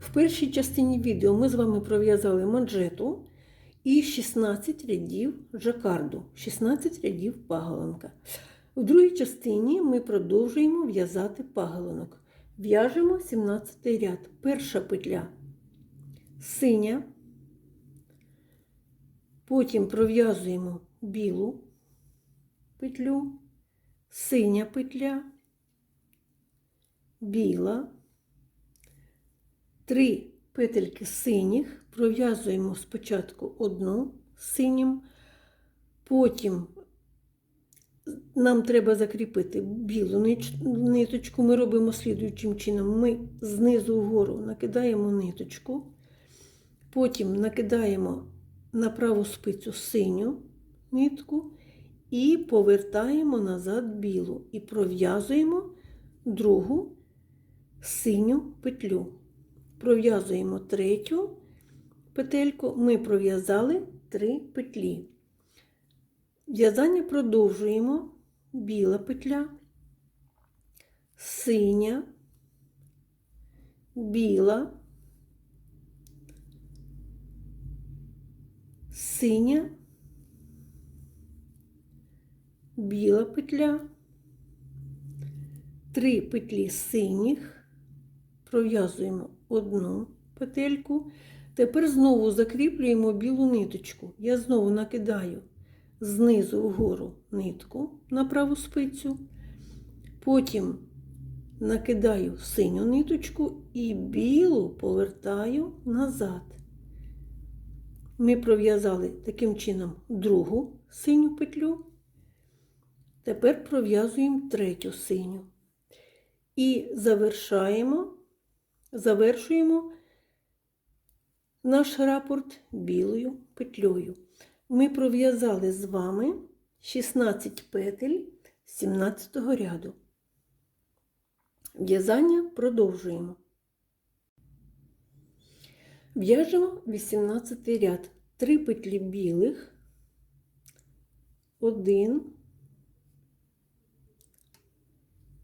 В першій частині відео ми з вами пров'язали манжету і 16 рядів жакарду, 16 рядів паголонка. В другій частині ми продовжуємо в'язати паголонок. В'яжемо 17 ряд. Перша петля синя, потім пров'язуємо білу петлю, синя петля, біла, три петельки синіх, пров'язуємо спочатку одну синім, потім нам треба закріпити білу ниточку. Ми робимо слідуючим чином. Ми знизу вгору накидаємо ниточку, потім накидаємо на праву спицю синю нитку і повертаємо назад білу і пров'язуємо другу синю петлю. Пров'язуємо третю петельку, ми пров'язали три петлі. В'язання продовжуємо. Біла петля, синя, біла, синя, біла петля, три петлі синіх, пров'язуємо одну петельку. Тепер знову закріплюємо білу ниточку. Я знову накидаю знизу вгору нитку на праву спицю, потім накидаю синю ниточку і білу повертаю назад. Ми пров'язали таким чином другу синю петлю. Тепер пров'язуємо третю синю. І завершаємо, завершуємо наш рапорт білою петлею. Ми пров'язали з вами 16 петель 17 ряду. В'язання продовжуємо. В'яжемо 18 ряд. 3 петлі білих, 1,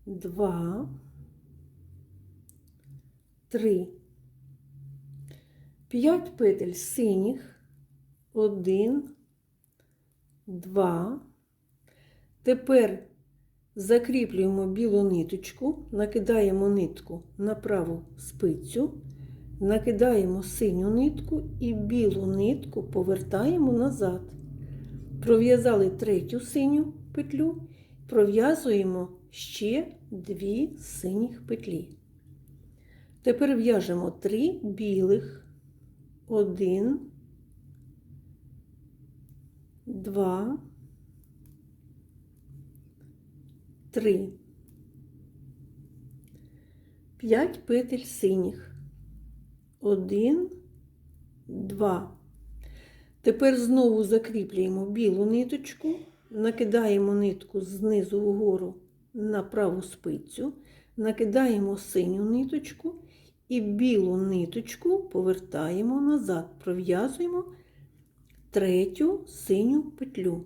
2, 3, 5 петель синіх, 1, 2. Тепер закріплюємо білу ниточку, накидаємо нитку на праву спицю, накидаємо синю нитку і білу нитку повертаємо назад. Пров'язали третю синю петлю, пров'язуємо ще дві синіх петлі. Тепер в'яжемо три білих, один, два, три, п'ять петель синіх. Один, два. Тепер знову закріплюємо білу ниточку, накидаємо нитку знизу вгору на праву спицю, накидаємо синю ниточку і білу ниточку повертаємо назад, пров'язуємо третю синю петлю.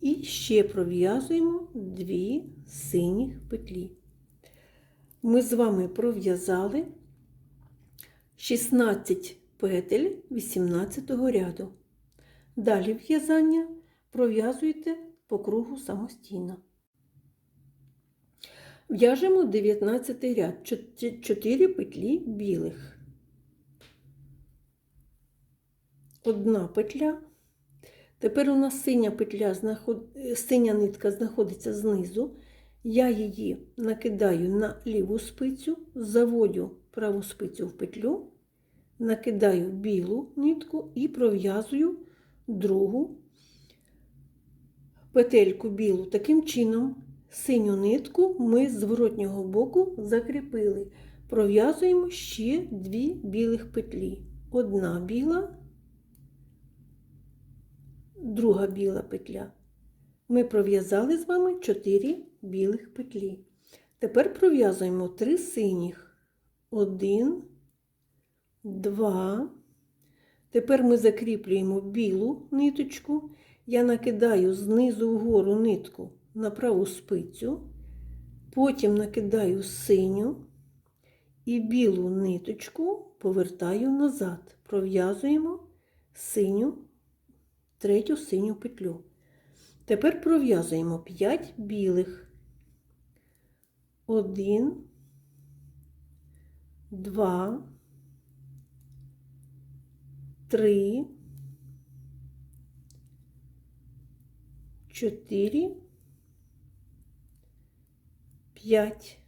І ще пров'язуємо дві синіх петлі. Ми з вами пров'язали 16 петель 18 ряду. Далі в'язання пров'язуйте по кругу самостійно. В'яжемо 19 ряд, 4 петлі білих. Одна петля. Тепер у нас синя петля, синя нитка знаходиться знизу. Я її накидаю на ліву спицю, заводю праву спицю в петлю, накидаю білу нитку і пров'язую другу петельку білу. Таким чином, синю нитку ми з зворотнього боку закріпили. Пров'язуємо ще дві білих петлі. Одна біла, друга біла петля. Ми пров'язали з вами 4 білих петлі. Тепер пров'язуємо 3 синіх. 1, 2. Тепер ми закріплюємо білу ниточку. Я накидаю знизу вгору нитку на праву спицю, потім накидаю синю і білу ниточку повертаю назад. Пров'язуємо синю, третю синю петлю. Тепер пров'язуємо 5 білих. 1, 2, 3, 4, 5.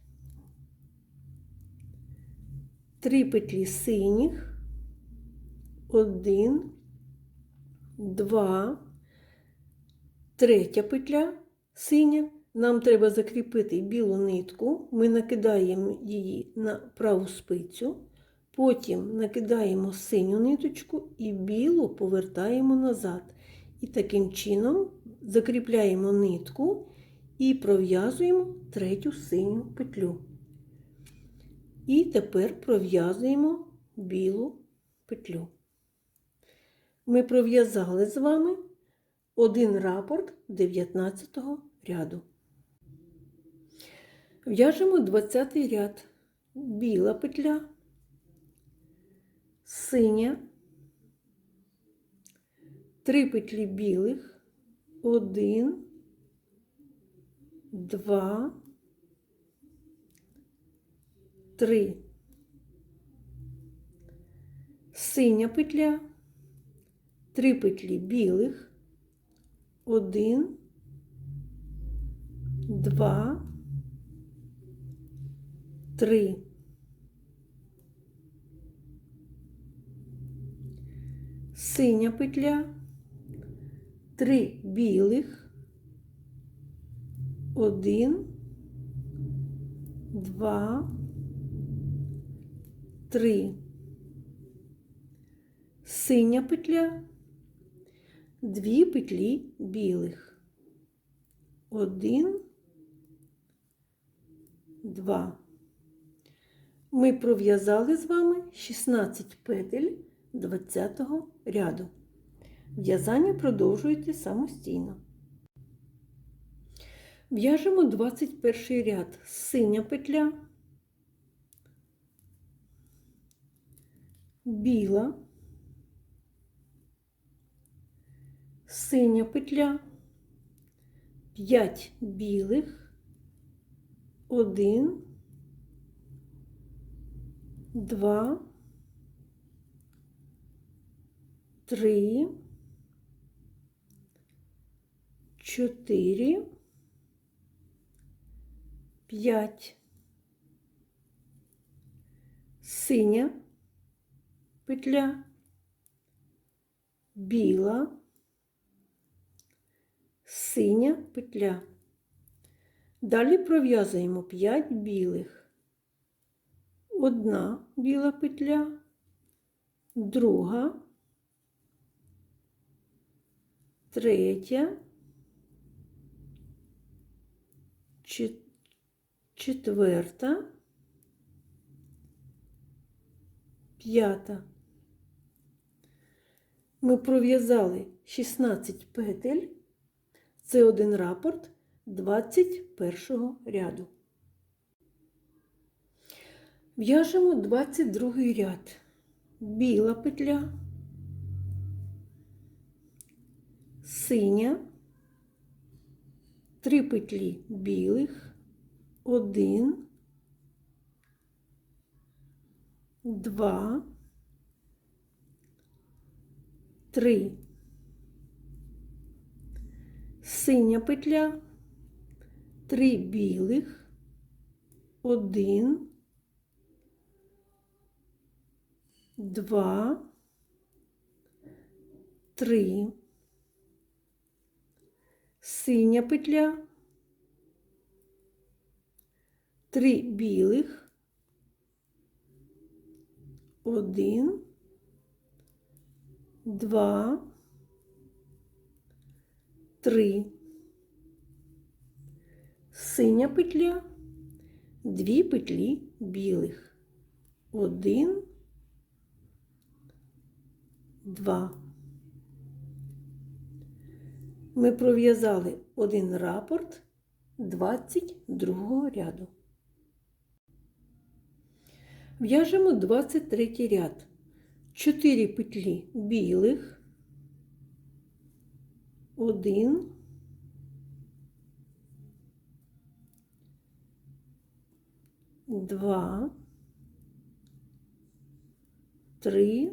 Три петлі синіх, один, два, третя петля синя. Нам треба закріпити білу нитку. Ми накидаємо її на праву спицю, потім накидаємо синю ниточку і білу повертаємо назад. І таким чином закріпляємо нитку і пров'язуємо третю синю петлю. І тепер пров'язуємо білу петлю. Ми пров'язали з вами один рапорт 19 ряду. В'яжемо 20 ряд. Біла петля, синя, три петлі білих, один, два, три. Синя петля, три петлі білих, один, два, три. Синя петля, три білих, один, два, три. Синя петля, дві петлі білих. Один, два. Ми пров'язали з вами 16 петель 20 ряду. В'язання продовжуєте самостійно. В'яжемо 21 ряд. Синя петля, біла, синя петля, 5 білих, 1, 2, 3, 4, 5. Синя петля, біла, синя петля. Далі пров'язуємо 5 білих. Одна біла петля, друга, третя, чет- четверта, п'ята. Ми пров'язали 16 петель. Це один рапорт 21 ряду. В'яжемо 22 ряд. Біла петля, синя, три петлі білих, один, два, три. Синя петля, три білих, один, два, три. Синя петля, три білих, один, два, три. Синя петля, дві петлі білих. Один, два. Ми пров'язали один рапорт 22 ряду. В'яжемо 23 ряд. 4 петлі білих, 1, два, три,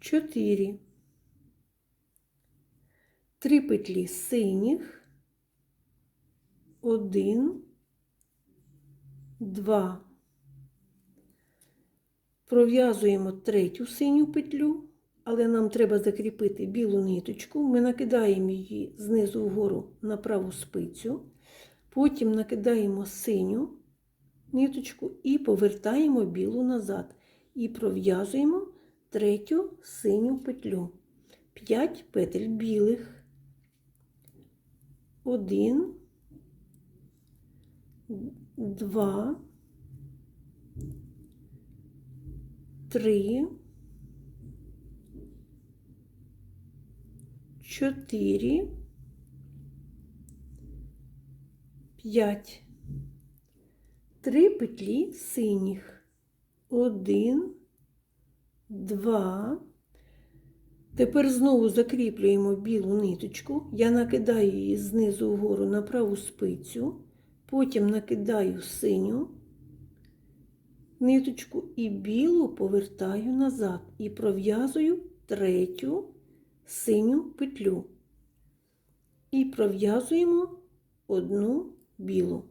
чотири. Три петлі синіх, один, два. Пров'язуємо третю синю петлю, але нам треба закріпити білу ниточку. Ми накидаємо її знизу вгору на праву спицю, потім накидаємо синю ниточку і повертаємо білу назад. І пров'язуємо третю синю петлю. 5 петель білих. Один, два, три, чотири, п'ять. Три петлі синіх. Один, два. Тепер знову закріплюємо білу ниточку. Я накидаю її знизу вгору на праву спицю, потім накидаю синю ниточку і білу повертаю назад і пров'язую третю синю петлю. І пров'язуємо одну білу.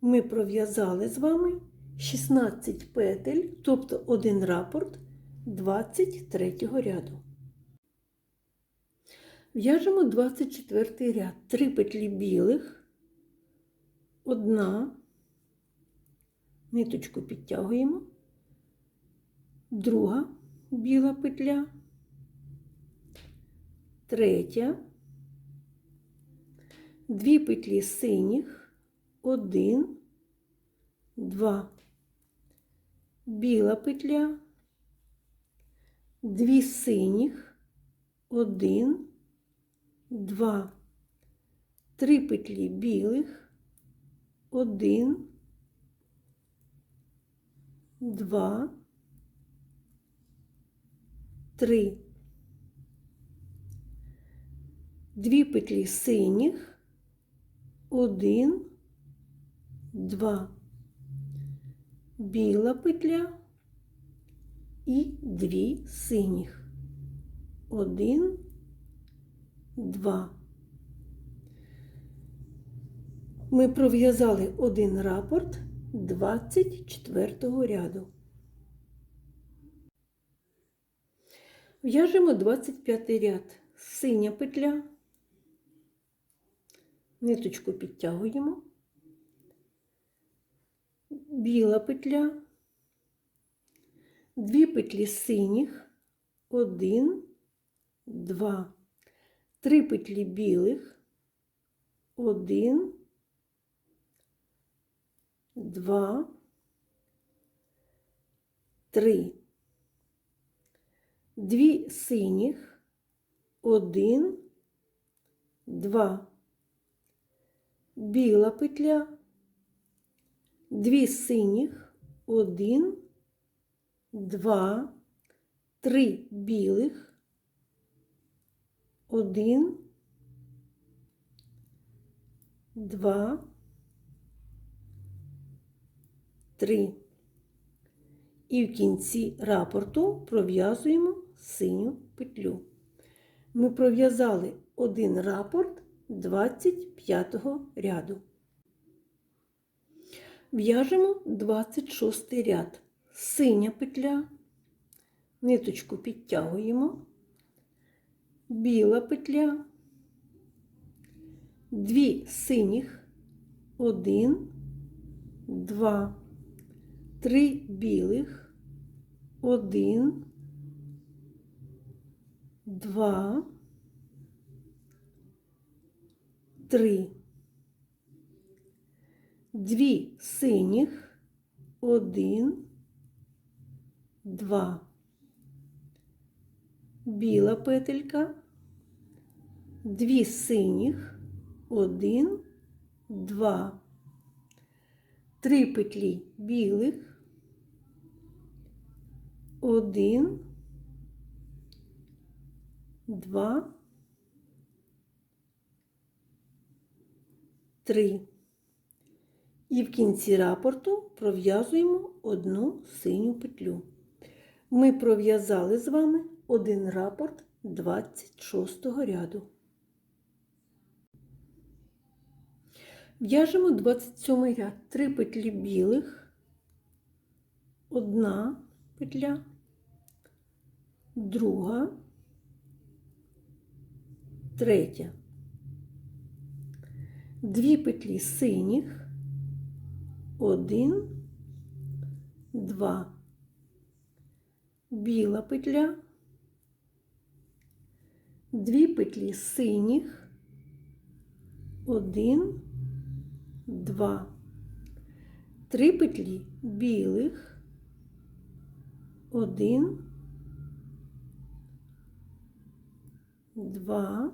Ми пров'язали з вами 16 петель, тобто один рапорт 23 ряду. В'яжемо 24 ряд, 3 петлі білих, одна, ниточку підтягуємо, друга біла петля, третя, дві петлі синіх, один, два, біла петля, дві синіх, один, два, три петлі білих, один, два, три, дві петлі синіх, один, два, біла петля і дві синіх. Один, два. Ми пров'язали один рапорт 24 ряду. В'яжемо 25 ряд. Синя петля, ниточку підтягуємо, біла петля, дві петлі синіх, один, два, три петлі білих, один, два, три, дві синіх, один, два, біла петля, дві синіх, один, два, три білих, один, два, три. І в кінці рапорту пров'язуємо синю петлю. Ми пров'язали один рапорт 25 ряду. В'яжемо 26 ряд. Синя петля, ниточку підтягуємо, біла петля, дві синіх, один, два, три білих, один, два, три, дві синіх, один, два, біла петелька, дві синіх, один, два, три петлі білих, один, два, три. І в кінці рапорту пров'язуємо одну синю петлю. Ми пров'язали з вами один рапорт 26 ряду. В'яжемо 27 ряд, 3 петлі білих, одна петля, друга, третя, дві петлі синіх, один, два, біла петля, дві петлі синіх, один, два, три петлі білих, один, два,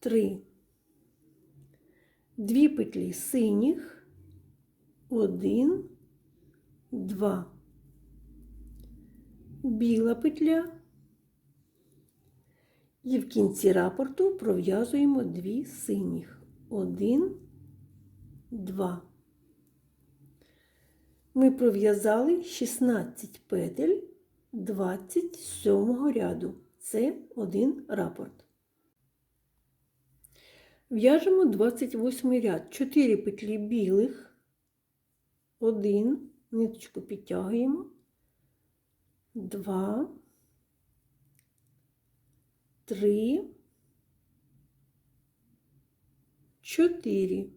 три, дві петлі синіх, один, два, біла петля. І в кінці рапорту пров'язуємо дві синіх. Один, два. Ми пров'язали 16 петель 27 ряду. Це один рапорт. В'яжемо 28 ряд. 4 петлі білих, 1, ниточку підтягуємо, 2, три, чотири.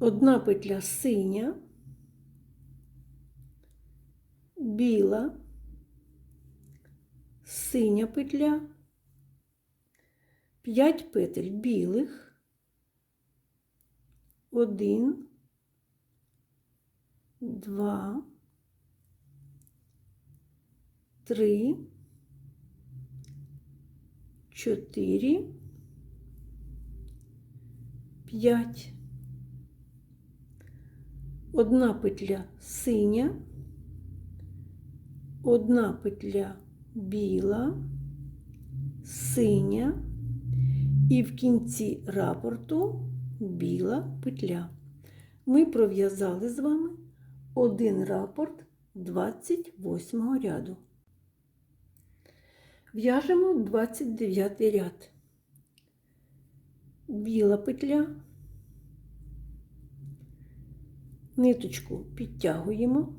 Одна петля синя, біла, синя петля, п'ять петель білих, один, два, три, чотири, п'ять. Одна петля синя, одна петля біла, синя і в кінці рапорту біла петля. Ми пров'язали з вами один рапорт 28 ряду. В'яжемо 29 ряд. Біла петля, ниточку підтягуємо,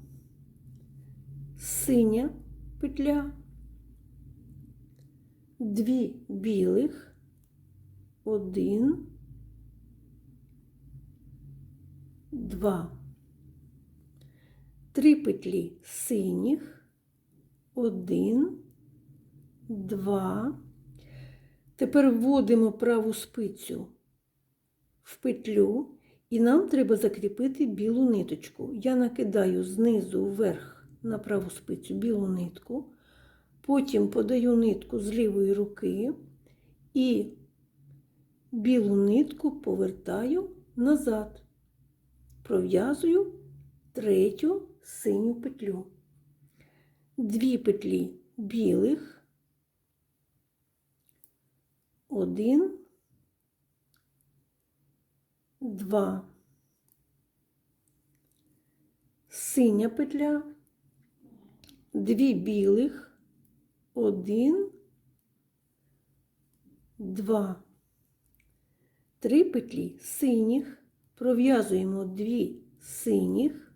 синя петля, дві білих, один, два, три петлі синіх, один, два. Тепер вводимо праву спицю в петлю, і нам треба закріпити білу ниточку. Я накидаю знизу вверх на праву спицю білу нитку, потім подаю нитку з лівої руки і білу нитку повертаю назад, пров'язую третю синю петлю. Дві петлі білих. Один, два, синя петля, дві білих, один, два, три петлі синіх, пров'язуємо дві синіх,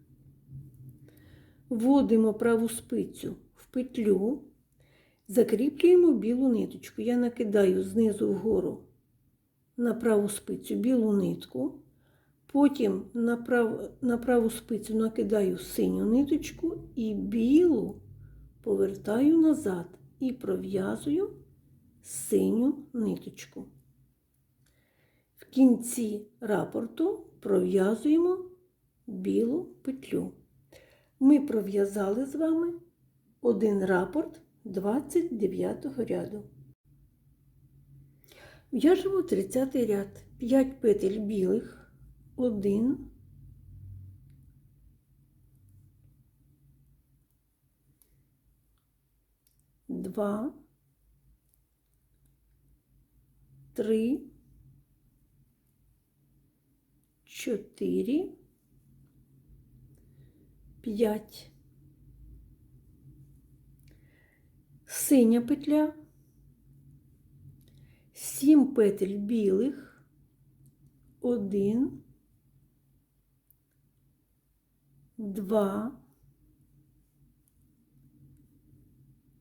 вводимо праву спицю в петлю. Закріплюємо білу ниточку. Я накидаю знизу вгору на праву спицю білу нитку, потім на, прав... на праву спицю накидаю синю ниточку і білу повертаю назад і пров'язую синю ниточку. В кінці рапорту пров'язуємо білу петлю. Ми пров'язали з вами один рапорт 29 ряду. В'яжемо 30 ряд. 5 петель білих, 1, два, три, чотири, п'ять. Синя петля, сім петель білих, один, два,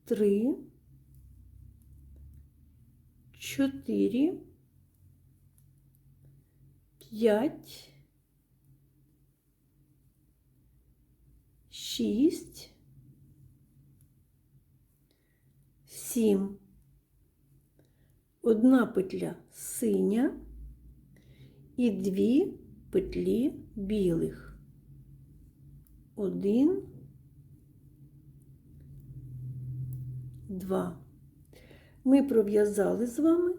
три, чотири, п'ять, шість, сім. Одна петля синя і дві петлі білих. Один, два. Ми пров'язали з вами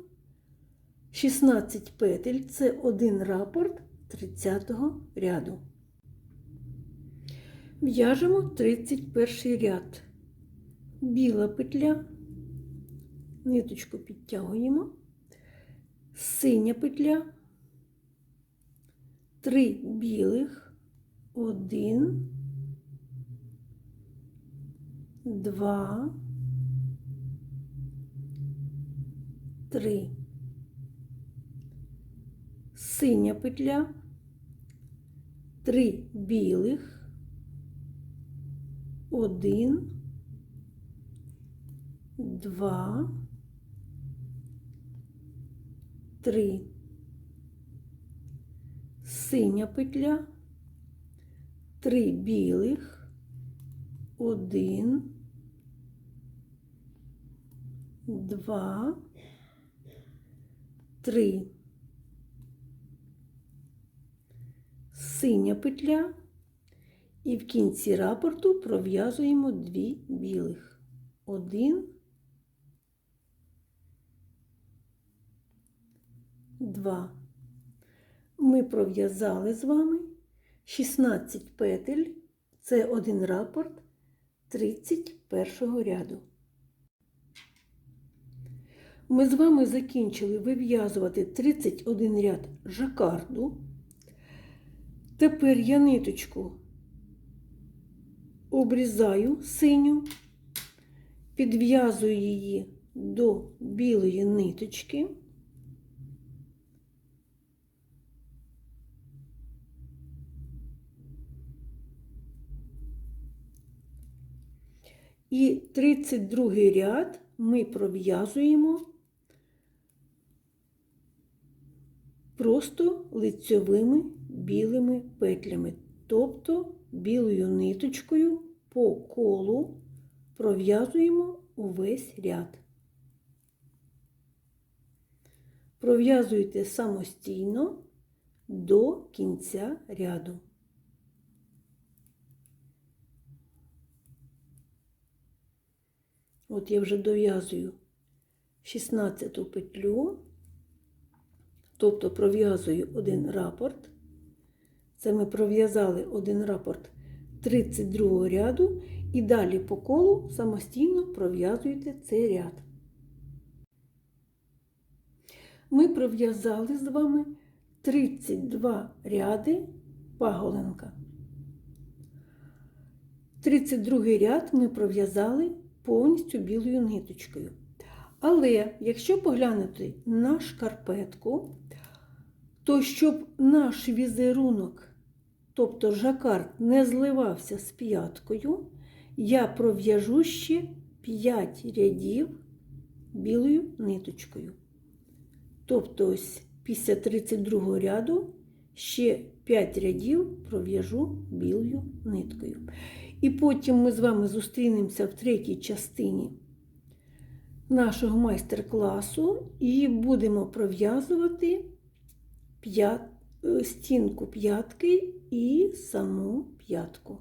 16 петель, це один рапорт 30 ряду. В'яжемо 31 ряд. Біла петля, ниточку підтягуємо, синя петля, три білих, один, два, три. Синя петля, три білих, один, два, три. Синя петля, три білих, один, два, три. Синя петля і в кінці рапорту пров'язуємо дві білих. Один, два. Ми пров'язали з вами 16 петель, це один рапорт 31 ряду. Ми з вами закінчили вив'язувати 31 ряд жакарду. Тепер я ниточку обрізаю синю, підв'язую її до білої ниточки. І 32 ряд ми пров'язуємо просто лицьовими білими петлями, тобто білою ниточкою по колу пров'язуємо увесь ряд. Пров'язуйте самостійно до кінця ряду. От я вже дов'язую 16 петлю, тобто пров'язую один рапорт. Це ми пров'язали один рапорт 32 ряду, і далі по колу самостійно пров'язуєте цей ряд. Ми пров'язали з вами 32 ряди паголенка. 32 ряд ми пров'язали повністю білою ниточкою. Але якщо поглянути на шкарпетку, то щоб наш візерунок, тобто жакард, не зливався з п'яткою, я пров'яжу ще 5 рядів білою ниточкою. Тобто, ось після 32 ряду ще 5 рядів пров'яжу білою ниткою. І потім ми з вами зустрінемося в третій частині нашого майстер-класу і будемо пров'язувати стінку п'ятки і саму п'ятку.